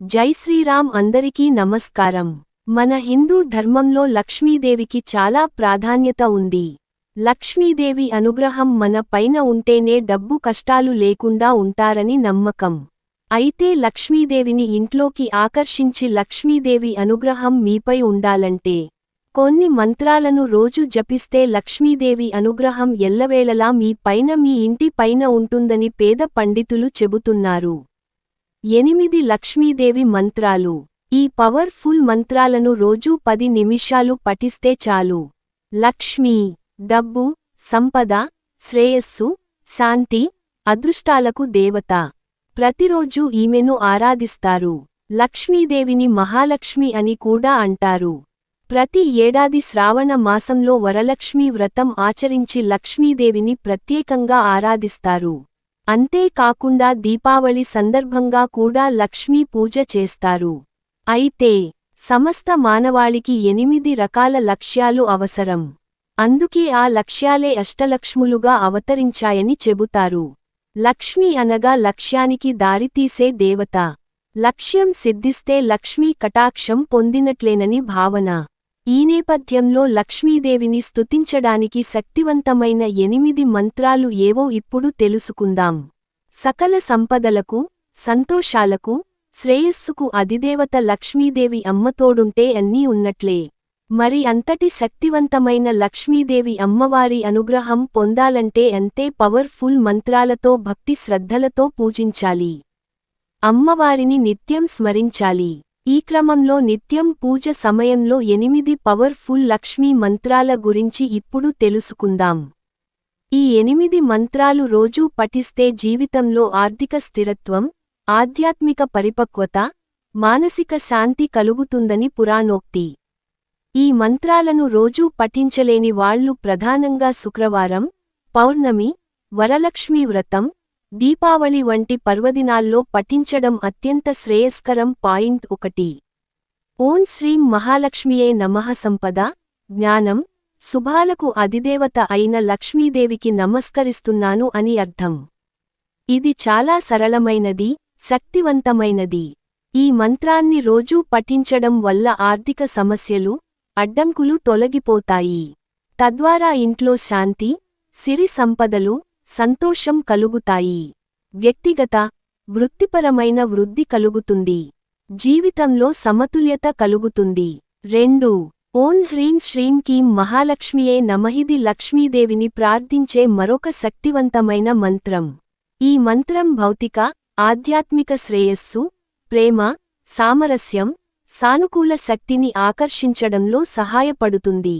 జై శ్రీరామ్ అందరికీ నమస్కారం. మన హిందూ ధర్మంలో లక్ష్మీదేవికి చాలా ప్రాధాన్యత ఉంది. లక్ష్మీదేవి అనుగ్రహం మన పైన ఉంటేనే డబ్బు కష్టాలు లేకుండా ఉంటారని నమ్మకం. అయితే లక్ష్మీదేవిని ఇంట్లోకి ఆకర్షించి లక్ష్మీదేవి అనుగ్రహం మీపై ఉండాలంటే కొన్ని మంత్రాలను రోజు జపిస్తే లక్ష్మీదేవి అనుగ్రహం ఎల్లవేళలా మీ పైన మీ ఇంటి పైన ఉంటుందని పేద పండితులు చెబుతున్నారు. ఎనిమిది లక్ష్మీదేవి మంత్రాలు. ఈ పవర్ఫుల్ మంత్రాలను రోజూ పది నిమిషాలు పఠిస్తే చాలు. లక్ష్మీ డబ్బు సంపద శ్రేయస్సు శాంతి అదృష్టాలకు దేవత. ప్రతిరోజూ ఈమెను ఆరాధిస్తారు. లక్ష్మీదేవిని మహాలక్ష్మి అని కూడా అంటారు. ప్రతి ఏడాది శ్రావణ మాసంలో వరలక్ష్మీ వ్రతం ఆచరించి లక్ష్మీదేవిని ప్రత్యేకంగా ఆరాధిస్తారు. అంతేకాకుండా దీపావళి సందర్భంగా కూడా లక్ష్మీ పూజ చేస్తారు. అయితే సమస్త మానవాళికి ఎనిమిది రకాల లక్ష్యాలు అవసరం. అందుకే ఆ లక్ష్యాలే అష్టలక్ష్ములుగా అవతరించాయని చెబుతారు. లక్ష్మి అనగా లక్ష్యానికి దారితీసే దేవత. లక్ష్యం సిద్ధిస్తే లక్ష్మీ కటాక్షం పొందినట్లేనని భావన. ఈ నేపథ్యంలో లక్ష్మీదేవిని స్తుతించడానికి శక్తివంతమైన ఎనిమిది మంత్రాలు ఏవో ఇప్పుడు తెలుసుకుందాం. సకల సంపదలకు సంతోషాలకు శ్రేయస్సుకు అధిదేవత లక్ష్మీదేవి అమ్మతోడుంటే అన్నీ ఉన్నట్లే. మరి అంతటి శక్తివంతమైన లక్ష్మీదేవి అమ్మవారి అనుగ్రహం పొందాలంటే అంతే పవర్ఫుల్ మంత్రాలతో భక్తి శ్రద్ధలతో పూజించాలి. అమ్మవారిని నిత్యం స్మరించాలి. ఈ క్రమంలో నిత్యం పూజ సమయంలో ఎనిమిది పవర్ఫుల్ లక్ష్మీ మంత్రాల గురించి ఇప్పుడు తెలుసుకుందాం. ఈ ఎనిమిది మంత్రాలు రోజూ పఠిస్తే జీవితంలో ఆర్థిక స్థిరత్వం ఆధ్యాత్మిక పరిపక్వత మానసిక శాంతి కలుగుతుందని పురాణోక్తి. ఈ మంత్రాలను రోజూ పఠించలేని వాళ్ళు ప్రధానంగా శుక్రవారం పౌర్ణమి వరలక్ష్మీ వ్రతం దీపావళి వంటి పర్వదినాల్లో పఠించడం అత్యంత శ్రేయస్కరం పాయింట్ ఒకటి. ఓం శ్రీం మహాలక్ష్మియే నమః సంపద జ్ఞానం శుభాలకు అధిదేవత అయిన లక్ష్మీదేవికి నమస్కరిస్తున్నాను అని అర్థం. ఇది చాలా సరళమైనది శక్తివంతమైనది. ఈ మంత్రాన్ని రోజూ పఠించడం వల్ల ఆర్థిక సమస్యలు అడ్డంకులు తొలగిపోతాయి. తద్వారా ఇంట్లో శాంతి సిరి సంపదలు సంతోషం కలుగుతాయి. వ్యక్తిగత వృత్తిపరమైన వృద్ధి కలుగుతుంది. జీవితంలో సమతుల్యత కలుగుతుంది. రెండు ఓం హ్రీం శ్రీం కీం మహాలక్ష్మియే నమహిది లక్ష్మీదేవిని ప్రార్థించే మరొక శక్తివంతమైన మంత్రం. ఈ మంత్రం భౌతిక ఆధ్యాత్మిక శ్రేయస్సు ప్రేమ సామరస్యం సానుకూల శక్తిని ఆకర్షించడంలో సహాయపడుతుంది.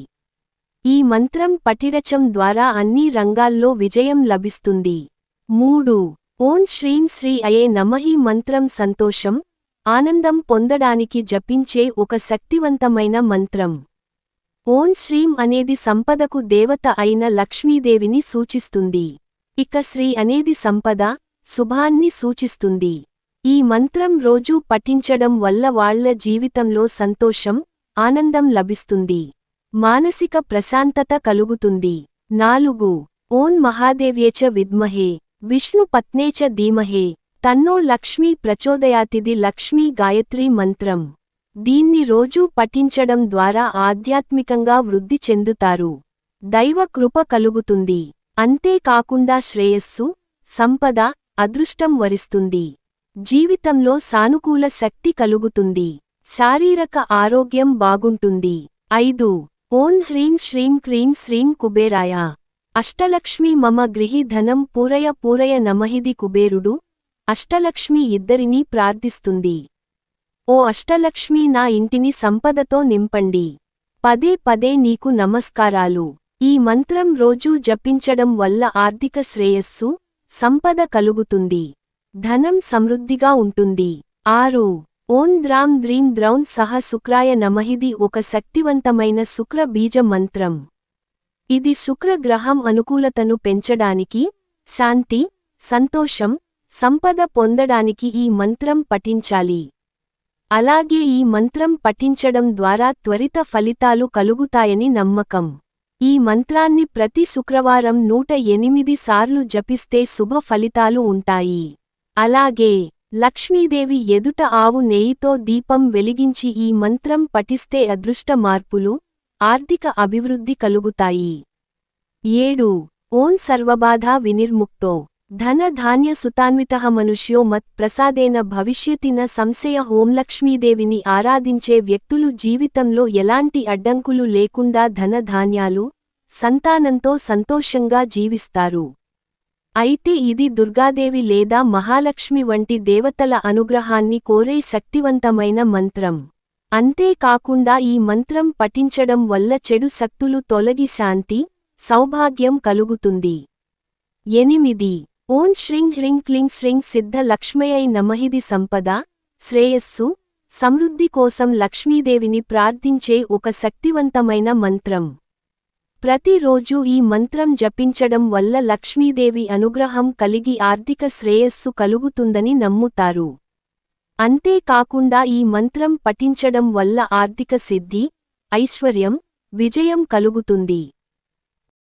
ఈ మంత్రం పఠిరచం ద్వారా అన్ని రంగాల్లో విజయం లభిస్తుంది. మూడు. ఓం శ్రీం శ్రీ అయే నమహి మంత్రం సంతోషం ఆనందం పొందడానికి జపించే ఒక శక్తివంతమైన మంత్రం. ఓం శ్రీం అనేది సంపదకు దేవత అయిన లక్ష్మీదేవిని సూచిస్తుంది. ఇక శ్రీ అనేది సంపద శుభాన్ని సూచిస్తుంది. ఈ మంత్రం రోజూ పఠించడం వల్ల వాళ్ళ జీవితంలో సంతోషం ఆనందం లభిస్తుంది. మానసిక ప్రశాంతత కలుగుతుంది. నాలుగు. ఓం మహాదేవ్యేచ విద్మహే. విష్ణు పత్నేచ ధీమహే. తన్నో లక్ష్మీ ప్రచోదయాతిది లక్ష్మీ గాయత్రీ మంత్రం. దీన్ని రోజూ పఠించడం ద్వారా ఆధ్యాత్మికంగా వృద్ధి చెందుతారు. దైవ కృప కలుగుతుంది. అంతేకాకుండా శ్రేయస్సు సంపద అదృష్టం వరిస్తుంది. జీవితంలో సానుకూల శక్తి కలుగుతుంది. శారీరక ఆరోగ్యం బాగుంటుంది. ఐదు. ఓం హ్రీం శ్రీం క్రీం శ్రీం కుబేరాయ. అష్టలక్ష్మి మమ గృహి ధనం పూరయ పూరయ నమహిది కుబేరుడు. అష్టలక్ష్మి ఇద్దరినీ ప్రార్థిస్తుంది. ఓ అష్టలక్ష్మి నా ఇంటిని సంపదతో నింపండి. పదే పదే నీకు నమస్కారాలు. ఈ మంత్రం రోజూ జపించడం వల్ల ఆర్థిక శ్రేయస్సు సంపద కలుగుతుంది. ధనం సమృద్ధిగా ఉంటుంది. ఆరు ఓం ద్రాం ద్రీం ద్రౌన్ సహ శుక్రాయ నమహిది ఒక శక్తివంతమైన శుక్ర బీజ మంత్రం. ఇది శుక్ర గ్రహం అనుకూలతను పెంచడానికి శాంతి సంతోషం సంపద పొందడానికి ఈ మంత్రం పఠించాలి. అలాగే ఈ మంత్రం పఠించడం ద్వారా త్వరిత ఫలితాలు కలుగుతాయని నమ్మకం. ఈ మంత్రాన్ని ప్రతి శుక్రవారం నూట ఎనిమిది సార్లు జపిస్తే శుభ ఫలితాలు ఉంటాయి. అలాగే లక్ష్మీదేవి ఎదుట ఆవు నెయ్యితో దీపం వెలిగించి ఈ మంత్రం పఠిస్తే అదృష్ట మార్పులు ఆర్థిక అభివృద్ధి కలుగుతాయి. ఏడు. ఓం సర్వబాధా వినిర్ముక్తో. ధన ధాన్య సుతాన్విత మనుష్యో మత్ ప్రసాదేన భవిష్యతిన సంశయ హోంలక్ష్మీదేవిని ఆరాధించే వ్యక్తులు జీవితంలో ఎలాంటి అడ్డంకులు లేకుండా ధన ధాన్యాలు సంతానంతో సంతోషంగా జీవిస్తారు. అయితే ఇది దుర్గాదేవి లేదా మహాలక్ష్మి వంటి దేవతల అనుగ్రహాన్ని కోరే శక్తివంతమైన మంత్రం. అంతేకాకుండా ఈ మంత్రం పఠించడం వల్ల చెడు శక్తులు తొలగి శాంతి సౌభాగ్యం కలుగుతుంది. ఎనిమిది. ఓం శ్రీం హ్రీం క్లీం శ్రీం సిద్ధ లక్ష్మయై నమహిది సంపద శ్రేయస్సు సమృద్ధి కోసం లక్ష్మీదేవిని ప్రార్థించే ఒక శక్తివంతమైన మంత్రం. ప్రతిరోజూ ఈ మంత్రం జపించడం వల్ల లక్ష్మీదేవి అనుగ్రహం కలిగి ఆర్థిక శ్రేయస్సు కలుగుతుందని నమ్ముతారు. అంతేకాకుండా ఈ మంత్రం పఠించడం వల్ల ఆర్థిక సిద్ధి ఐశ్వర్యం విజయం కలుగుతుంది.